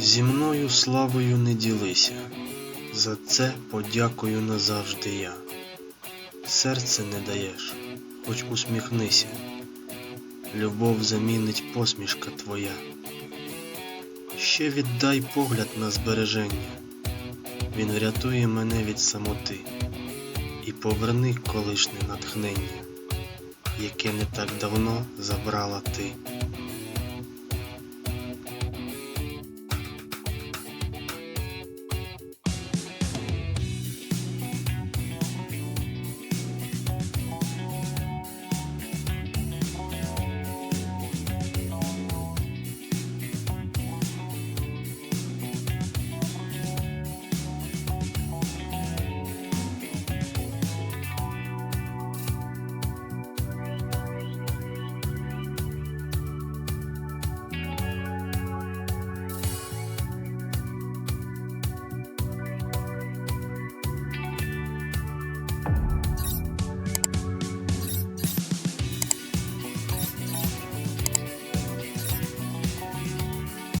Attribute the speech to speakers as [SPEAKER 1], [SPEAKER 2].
[SPEAKER 1] Зі мною славою не ділися, за це подякую назавжди я. Серце не даєш, хоч усміхнися, любов замінить посмішка твоя. Ще віддай погляд на збереження, він врятує мене від самоти і поверни колишнє натхнення, яке не так давно забрала ти.